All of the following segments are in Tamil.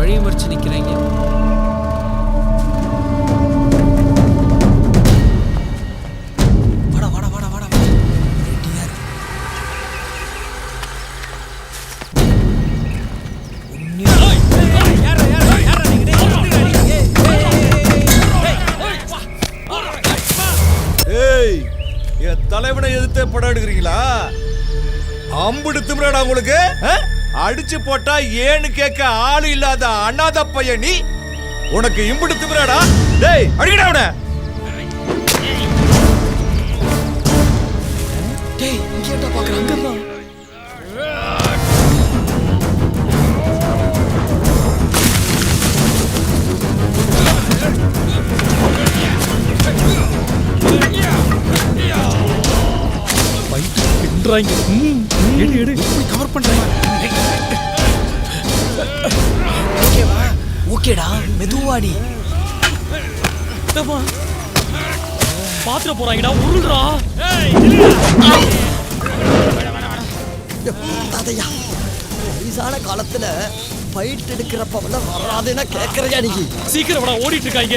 வழி மறிச்சு நிக்கிறீங்க ஏய் தலைவனை எதிர்த்து படம் எடுக்கிறீங்களா அம்பு எடுத்து உங்களுக்கு ஆ? அடிச்சு போட்டா ஏன்னு கேட்க ஆளு இல்லாத அண்ணாத பையன் நீ? உனக்கு இம்புடு திமிராடா டேய் அடிக்கடா அவனை. டேய் இங்கேட்டா பாக்குற அங்கதான் பின்றாங்க ம், எடு கவர் பண்றேன் ஓகேவா ஓகேடா மெதுவாடி பாத்துட போறாங்கடா உருள்றா. தாதையா வயசான காலத்துல ஃபைட் எடுக்கிறப்பவெல்லாம் வராதுன்னா கேட்கறியா நீ? சீக்கிரம் ஓடிட்டு இருக்காங்க.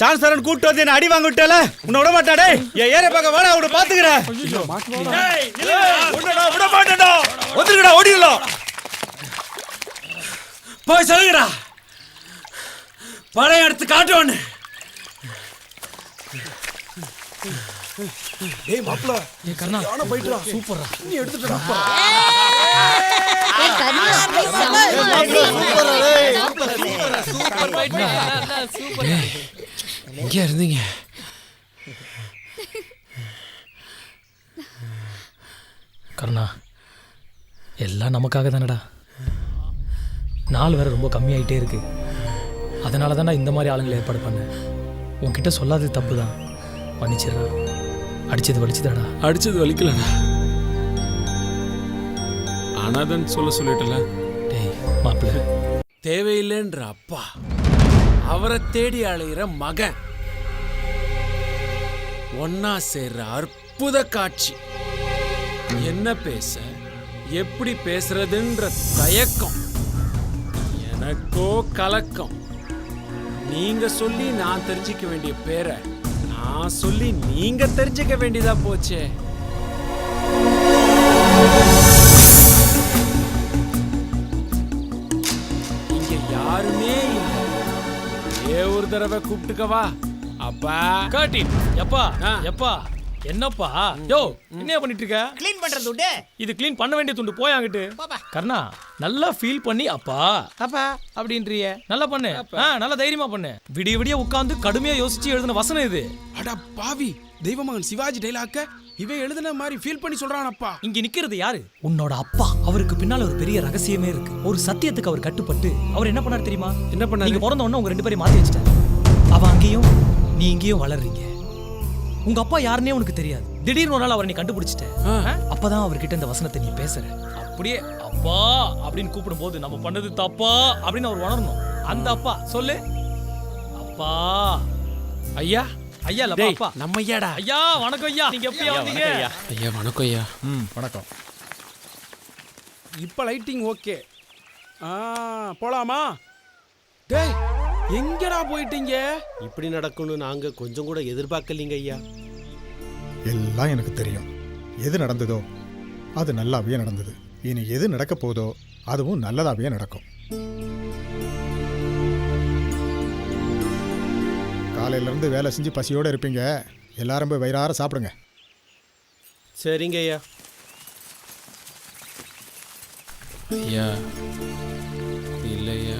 சான்சரன் கூட்டு வந்து என்ன அடி வாங்க விட்டல உன்னை விட மாட்டாடே என் ஏரியா பக்கம் வாடா உன்னை பாத்துக்கிறேன். விட மாட்டேன்டா. வந்துருக்கடா ஓடிடலாம். போய் சொல்லுங்கடா. பழைய எடுத்து காட்டுவோன்னு டேய் மாப்ள கர்ணா. போயிட்டு சூப்பரா நீ எடுத்துட்டடா எங்க இருந்தீங்க. கர்ணா எல்லாம் நமக்காக தானடா. நாள் வேற ரொம்ப கம்மியாயிட்டே இருக்கு. அதனால தான் இந்த மாதிரி ஆளுங்களை ஏற்பாடு பண்ணேன். உன்கிட்ட சொல்லாதது தப்பு தான் மன்னிச்சிடுறா. அடிச்சது வலிச்சுதாடா. அடிச்சது வலிக்கலடா. அனாதன் சொல்ல சொல்லிட்டல. டேய் மாப்பிள்ள. தேவையில்லைன்ற அப்பா. அவரை தேடி அலையிற மகன். ஒன்னா சேர்ற அற்புத காட்சி. என்ன பேச எப்படி பேசுறதுன்ற தயக்கம். எனக்கோ கலக்கம். நீங்க சொல்லி நான் தெரிஞ்சுக்க வேண்டிய பேரை நான் சொல்லி நீங்க தெரிஞ்சுக்க வேண்டியதா போச்சே. யாருமே இல்லை. ஒரே ஒரு தடவை கூப்பிட்டுக்கவா அப்பா. காட்டி. எப்பா? ஆ. எப்பா? என்னப்பா? யோ என்ன பண்ணிட்டு இருக்க க்ளீன் பண்றது உண்டு இது க்ளீன் பண்ண வேண்டிய துண்டு. போயாங்கிட்டு கர்ணா நல்லா ஃபீல் பண்ணி அப்பா. அப்பா அப்படின்றிய. நல்லா பண்ணு. நல்லா தைரியமா பண்ணு. விடிய விடிய உட்கார்ந்து கடுமையா யோசிச்சு எழுதின வசனம் இது. அட பாவி. தெய்வமகன் சிவாஜி டைலாக்க இவன் எழுதின மாதிரி ஃபீல் பண்ணி சொல்றானப்பா. இங்க நிக்கிறது யாரு? உன்னோட அப்பா. அவருக்கு பின்னால ஒரு பெரிய ரகசியமே இருக்கு. ஒரு சத்தியத்துக்கு அவர் கட்டுப்பட்டு அவர் என்ன பண்ணாரு தெரியுமா? என்ன பண்ணாரு? நீங்க பிறந்த உடனே உங்க ரெண்டு பேரையும் மாத்தி வச்சிட்டாரு. அவ அங்கேயும் நீ இங்கேயும் வளர்றீங்க. உங்க அப்பா யாருன்னே உனக்கு தெரியாது. திடீர்னு ஒரு நாள் அவரை நீ கண்டுபிடிச்சிட்ட. அப்பதான் அவர்கிட்ட இந்த வசனத்தை நீ பேசுற. அப்படியே அப்பா அப்படின்னு கூப்பிடும் போது நம்ம பண்ணது தப்பா அப்படின்னு அவர் உணரணும். அந்த அப்பா சொல்லு. அப்பா ஐயா ஐயா இல்ல அப்பா நம்ம ஐயாடா. ஐயா வணக்கம் ஐயா. நீங்க எப்படியா வந்தீங்க? ஐயா. வணக்கம் ஐயா. ம் வணக்கம். இப்ப லைட்டிங் ஓகே. ஆ போலாமா? டேய் எங்கடா போயிட்டீங்க? இப்படி நடக்கும்னு நாங்க கொஞ்சம் கூட எதிர்பார்க்கலீங்க ஐயா. எல்லாம் எனக்கு தெரியும். எது நடந்ததோ அது நல்லாவே நடந்தது. இனி எது நடக்க போதோ அதுவும் நல்லதாவே நடக்கும். காலையில இருந்து வேலை செஞ்சு பசியோட இருப்பீங்க. எல்லாரும் போய் வயிறார சாப்பிடுங்க. சரிங்க ஐயா. ஐயா இல்லையா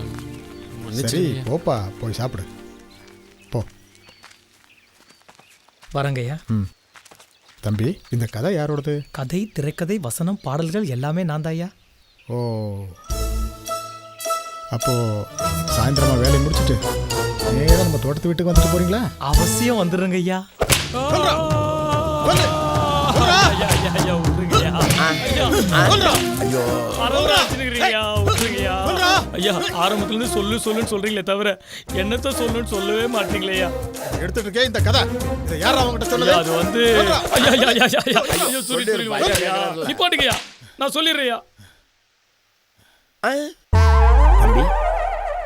சரி போப்பா போய் சாப்பிடு. போ. வரங்கய்யா ம். தம்பி இந்த கதை யாரோடது? கதை திரைக்கதை வசனம் பாடல்கள் எல்லாமே நான் ஐயா. ஓ. அப்போ சாயந்தரமா வேலையை முடிச்சிட்டு நேரா நம்ம தோட்டத்து வீட்டுக்கு வந்துட்டு போறீங்களா? அவசியம் வந்துடுங்க ஐயா. ஆரம்பத்துல இருந்து சொல்லு சொல்லுன்னு சொல்றீங்களே தவிர என்னத்த சொல்லுன்னு சொல்லவே மாட்டீங்களேயா எடுத்துட்டு இருக்கே இந்த கதை. இதை யார் அவங்ககிட்ட அது வந்து ஐயா, ஐயா, ஐயா, ஐயா, ஐயா, ஐயோ, சொல்லி, சொல்லி, ஐயா, நிப்பாட்டுங்கய்யா நான் சொல்லிடுறேயா தம்பி.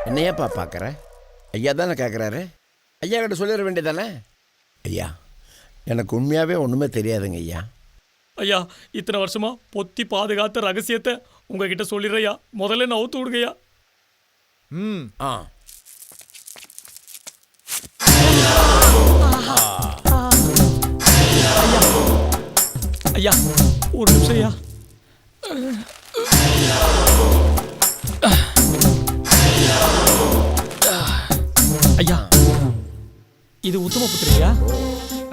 என்னையாப்பா பார்க்குற? ஐயா தானே கேட்குறாரு ஐயா கிட்ட சொல்லிட வேண்டியதானே? ஐயா எனக்கு உண்மையாகவே ஒன்றுமே தெரியாதுங்க ஐயா. ஐயா இத்தனை வருஷமா பொத்தி பாதுகாத்த ரகசியத்தை உங்ககிட்ட சொல்லிடுறையா? முதல்ல நான் அவுத்து விடுங்கய்யா ம். ஆ. ஐயா ஒரு நிமிஷம் ஐயா. ஐயா இது உத்தம புத்திரையா?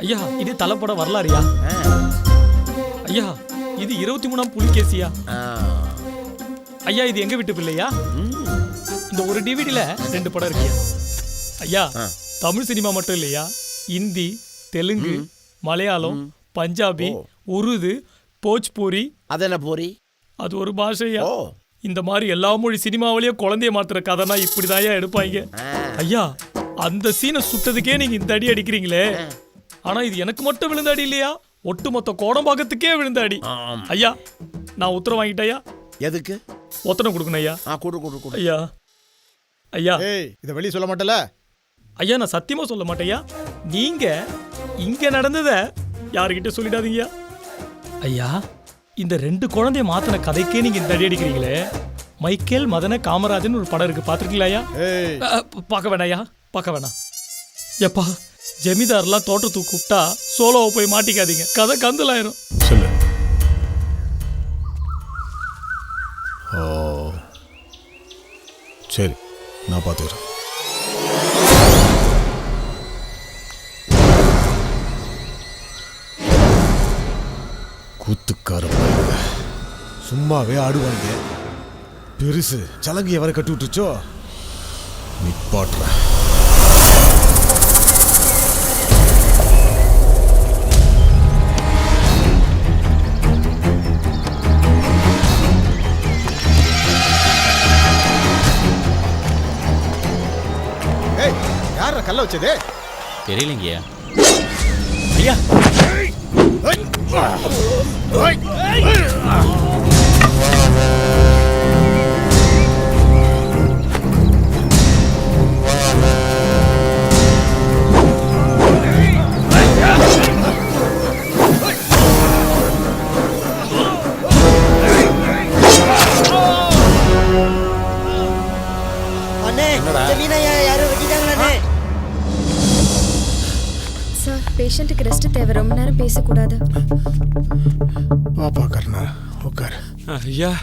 ஐயா இது தலைப்பட வரலாறியா? ஐயா இது இருபத்தி மூணாம் புலிகேசியா? ஐயா இது எங்க வீட்டு பிள்ளையா? இந்த ஒரு டிவிடில ரெண்டு படம் இருக்கியா? ஐயா தமிழ் சினிமா மட்டும் இல்லையா? இந்தி தெலுங்கு மலையாளம் பஞ்சாபி உருது போஜ்பூரி. அது என்ன போரி? அது ஒரு பாஷையா? இந்த மாதிரி எல்லா மொழி சினிமாவிலயும் குழந்தைய மாத்துற கதைனா இப்படிதாயா எடுப்பாங்க? ஐயா அந்த சீனை சுட்டதுக்கே நீங்க இந்த அடி அடிக்கிறீங்களே. ஆனா இது எனக்கு மட்டும் விழுந்த அடி இல்லையா? ஒட்டுமொத்த கோடம்பாக்கத்துக்கே விழுந்த அடி. ஆம். ஐயா நான் உத்தரவு வாங்கிட்டேயா எதுக்கு? ஒத்தனை கொடுக்கணும் ஐயா. ஆ கொடு கொடு கொடு. ஐயா. ஐயா. ஏய் இதை வெளியே சொல்ல மாட்டல? ஐயா நான் சத்தியமா சொல்ல மாட்டேயா நீங்க இங்க நடந்தத யாருக்கிட்ட சொல்லிடாதீங்கய்யா ஐயா. இந்த ரெண்டு குழந்தைய மாத்தின கதைக்கே நீங்க இந்த அடி அடிக்கிறீங்களே. மைக்கேல் மதன காமராஜன் ஒரு படம் இருக்கு. பாத்திருக்கீங்களா ஐயா? ஏய். பார்க்க வேணாம் ஐயா. பார்க்க வேணாம். எப்பா ஜமீதாரெலாம் தோட்டத்துக்கு கூப்பிட்டா சோலோவை போய் மாட்டிக்காதீங்க. கதை கந்தலாயிரும். சொல்லு. ஓ. சரி நான் பார்த்துக்கிறேன். கூத்துக்கார சும்மாவே ஆடுவாங்க. பெருசு சலங்கைய வர கட்டி விட்டுச்சோ நிப்பாட்டுறேன். கல்ல வச்சது? தெரியலங்கய்யா ஐயா. பேஷண்ட்டுக்கு ரெஸ்ட் தேவை. ரொம்ப நேரம் பேசக்கூடாது. பாப்பா கர்ணா உட்கார் ஐயா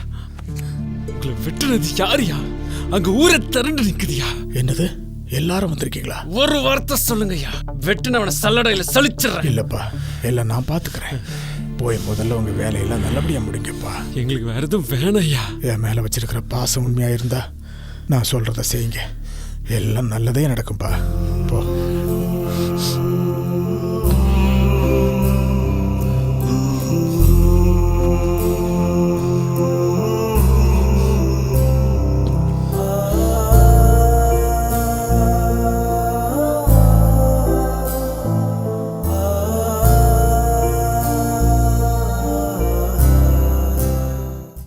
உங்களை வெட்டுனது யாருயா? அங்க ஊரை திரண்டு நிக்குதுயா? என்னது? எல்லாரும் வந்திருக்கீங்களா? ஒரு வார்த்தை சொல்லுங்கய்யா. வெட்டுனவனை சல்லடையில சலிச்சிடுறேன். இல்லப்பா எல்லாம் நான் பாத்துக்கிறேன். போய் முதல்ல உங்க வேலையெல்லாம் நல்லபடியா முடிங்கப்பா. எங்களுக்கு வேற எதுவும் வேணாய்யா? என் மேல வச்சிருக்கிற பாசம் உண்மையா இருந்தா நான் சொல்றத செய்யுங்க. எல்லாம் நல்லதே நடக்கும்பா. போ.